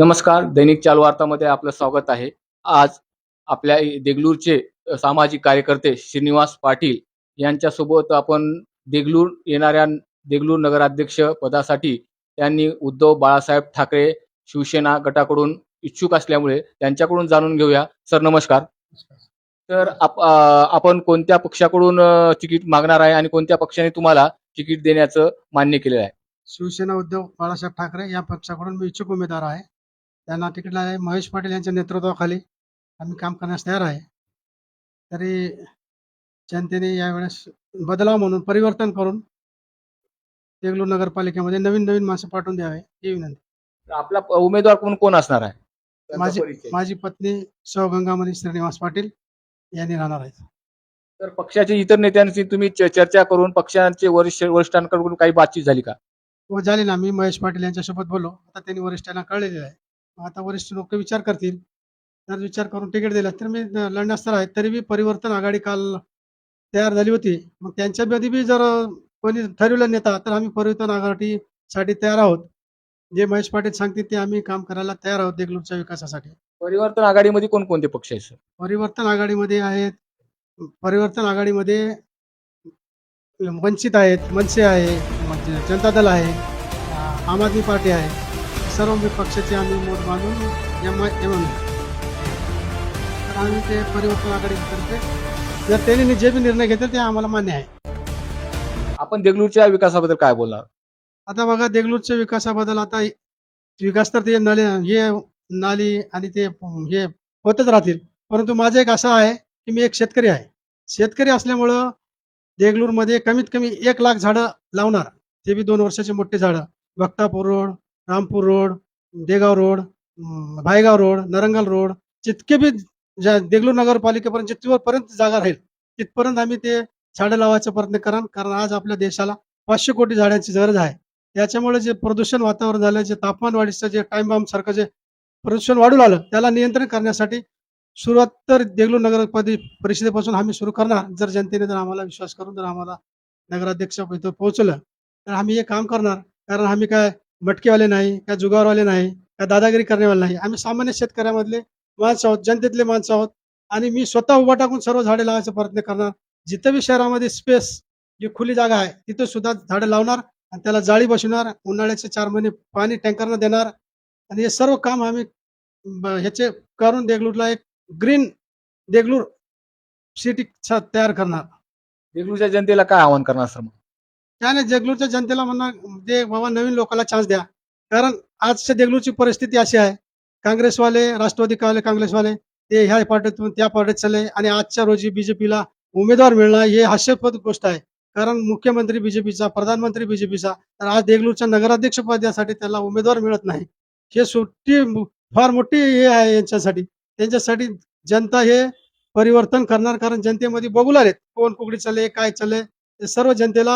नमस्कार दैनिक चालू वार्तामध्ये आपलं स्वागत आहे. आज आपल्या देगलूरचे सामाजिक कार्यकर्ते श्रीनिवास पाटील यांच्यासोबत आपण देगलूर येणाऱ्या देगलूर नगराध्यक्ष पदासाठी त्यांनी उद्धव बाळासाहेब ठाकरे शिवसेना गटाकडून इच्छुक असल्यामुळे त्यांच्याकडून जाणून घेऊया. सर नमस्कार. तर आपण कोणत्या पक्षाकडून तिकीट मागणार आहे आणि कोणत्या पक्षाने तुम्हाला तिकीट देण्याचं मान्य केलेलं आहे? शिवसेना उद्धव बाळासाहेब ठाकरे या पक्षाकडून मी इच्छुक उमेदवार आहे. त्यांना आहे. महेश पाटील यांच्या नेतृत्वाखाली आम्ही काम करण्यास तयार आहे. तरी जनतेने यावेळेस बदलाव म्हणून परिवर्तन करून देगलूर नगरपालिकेमध्ये नवीन नवीन माणसं पाठवून द्यावे ही विनंती. आपला उमेदवार कोण कोण असणार आहे? माझी. माझी पत्नी सौ गंगामणी श्रीनिवास पाटील यांनी राहणार आहेत तर पक्षाच्या इतर नेत्यांशी तुम्ही चर्चा करून पक्षांचे वरिष्ठ वरिष्ठांकडून काही बातचीत झाली का? व झाली ना. मी महेश पाटील यांच्यासोबत बोललो. आता त्यांनी वरिष्ठांना कळलेले आहे. आता वरिष्ठ लोक विचार करतील. जर विचार करून तिकीट दिलं तर मी लढण्यास तर आहे तरी बी परिवर्तन आघाडी काल तयार झाली होती. मग त्यांच्यामध्ये बी जर कोणी ठरवलं नेता तर आम्ही परिवर्तन आघाडीसाठी तयार आहोत. जे महेश पाटील सांगतील ते आम्ही काम करायला तयार आहोत देगलूरच्या विकासासाठी. परिवर्तन आघाडीमध्ये कोणकोणते पक्ष आहेत सर? परिवर्तन आघाडीमध्ये आहेत परिवर्तन आघाडीमध्ये वंचित आहेत मनसे आहे जनता दल आहे आम आदमी पार्टी आहे. सर्व मी पक्षाचे आम्ही मोठ बांधून एम एम तर आम्ही ते परिवर्तन आघाडीतर्फे जर त्यांनी जे बी निर्णय घेतील ते आम्हाला मान्य आहे. आपण देगलूरच्या विकासाबद्दल काय बोलणार? आता बघा देगलूरच्या विकासाबद्दल आता विकास तर ते नले हे नाली आणि ते हे होतच राहतील. परंतु माझं एक असं आहे की मी एक शेतकरी आहे. शेतकरी असल्यामुळं देगलूरमध्ये कमीत कमी एक लाख झाडं लावणार. ते बी दोन वर्षाचे मोठे झाडं. Bhaktapur road Rampur road Degaon road Bhaygaon road Narangal road जितके बी ज्या देगलूर नगरपालिकेपर्यंत जितपर्यंत जागा राहील तिथपर्यंत आम्ही ते झाडं लावायचा प्रयत्न करा कारण आज आपल्या देशाला पाचशे कोटी झाडांची गरज आहे. त्याच्यामुळे जे प्रदूषण वातावरण झालं जे तापमान वाढीचं जे टाइम बॉम्ब सारखं जे प्रदूषण वाढू लागलं त्याला नियंत्रण करण्यासाठी सुरुवात तर देगलूर नगर परिषदेपासून आम्ही सुरू करणार जर जनतेने जर आम्हाला विश्वास करून जर आम्हाला नगराध्यक्ष इथं पोहोचलं तर आम्ही हे काम करणार. कारण आम्ही काय मटकेवाले नाही का जुगारवाले नाही काय दादागिरी करण्यावाले नाही. आम्ही सामान्य शेतकऱ्यामधले माणसं आहोत जनतेतले माणसं आहोत. आणि मी स्वतः उभा टाकून सर्व झाडे लावायचा प्रयत्न करणार. जिथं बी शहरामध्ये स्पेस जी खुली जागा आहे तिथं सुद्धा झाडं लावणार आणि त्याला जाळी बसवणार उन्हाळ्याचे चार महिने पाणी टँकरनं देणार. आणि हे सर्व काम आम्ही ह्याचे करून देगलूरला एक ग्रीन देगलूर सिटी तयार करणार. देगलूरच्या जनतेला काय आवाहन करणार सर? मग त्याने देगलूरच्या जनतेला म्हणणार जे म्हणजे बाबा नवीन लोकांना चान्स द्या. कारण आजच्या देगलूरची परिस्थिती अशी आहे. काँग्रेसवाले राष्ट्रवादी काँग्रेसवाले ते ह्या पार्टीतून त्या पार्टीत चालले आणि आजच्या रोजी बीजेपीला उमेदवार मिळणं हे हास्यपद गोष्ट आहे. कारण मुख्यमंत्री बीजेपीचा प्रधानमंत्री बीजेपीचा तर आज देगलूरच्या नगराध्यक्ष पदासाठी त्याला उमेदवार मिळत नाही. हे सुट्टी फार मोठी हे आहे यांच्यासाठी. त्यांच्यासाठी जनता हे परिवर्तन करणार कारण जनतेमध्ये बघू लागलेत कोण कुकडी चालले काय चालले ते सर्व जनतेला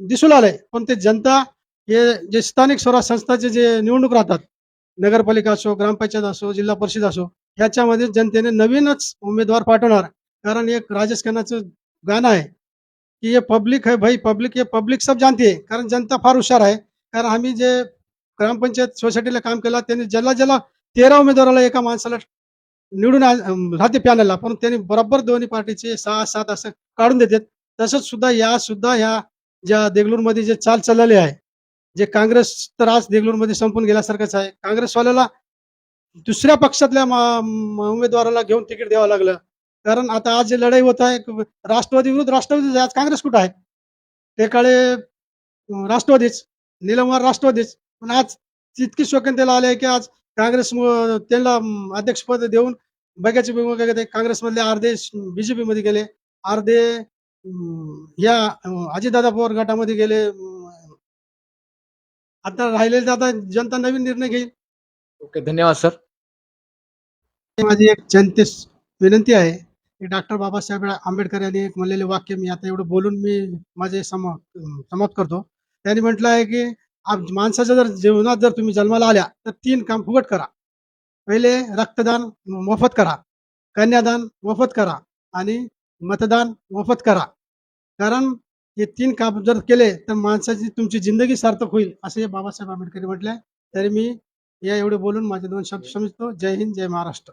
दिसून आलंय. पण ते जनता हे जे स्थानिक स्वराज संस्थाचे जे निवडणूक राहतात नगरपालिका असो ग्रामपंचायत असो जिल्हा परिषद असो ह्याच्यामध्ये जनतेने नवीनच उमेदवार पाठवणार. कारण एक राजेश खन्नाचं गाणं आहे की हे पब्लिक है भाई पब्लिक हे पब्लिक सब जानते कारण जनता फार हुशार आहे. कारण आम्ही जे ग्रामपंचायत सोसायटीला काम केलं त्यांनी ज्याला ज्याला तेरा उमेदवाराला एका माणसाला निवडून राहते पॅनलला. पण त्यांनी बरोबर दोन्ही पार्टीचे सहा सात असं काढून देतात. तसंच सुद्धा या सुद्धा ह्या ज्या देगलूरमध्ये जे चाल चालले आहे जे काँग्रेस तर आज देगलूरमध्ये संपून गेल्यासारखंच आहे. काँग्रेसवाल्याला दुसऱ्या पक्षातल्या उमेदवाराला घेऊन तिकीट द्यावं लागलं. कारण आता आज जे लढाई होत आहे राष्ट्रवादी विरुद्ध राष्ट्रवादी आज काँग्रेस कुठं आहे? ते काळे राष्ट्रवादीच. निलमवार राष्ट्रवादीच. पण आज तितकी शोकनतेला आले की आज काँग्रेस त्यांना अध्यक्षपद देऊन बघायचे काँग्रेसमधले अर्धे बीजेपी मध्ये गेले. अर्धे या अजितदादा पवार गटामध्ये गेले आता राहिलेले आता जनता नवीन निर्णय घेईल. ओके धन्यवाद सर. माझी एक जनतेस विनंती आहे. की डॉक्टर बाबासाहेब आंबेडकर यांनी एक म्हणलेले वाक्य मी आता एवढं बोलून मी माझे सम समाप्त करतो. त्यांनी म्हटलं आहे की आप- माणसाच्या जर जीवनात जर तुम्ही जन्माला आल्या तर तीन काम फुकट करा. पहिले रक्तदान मोफत करा. कन्यादान मोफत करा. आणि मतदान मोफत करा. कारण हे तीन काम जर केले तर माणसाची तुमची जिंदगी सार्थक होईल असे बाबासाहेब आंबेडकर म्हटले तरी मी या एवढे बोलून माझे दोन शब्द समजतो. जय हिंद जय महाराष्ट्र.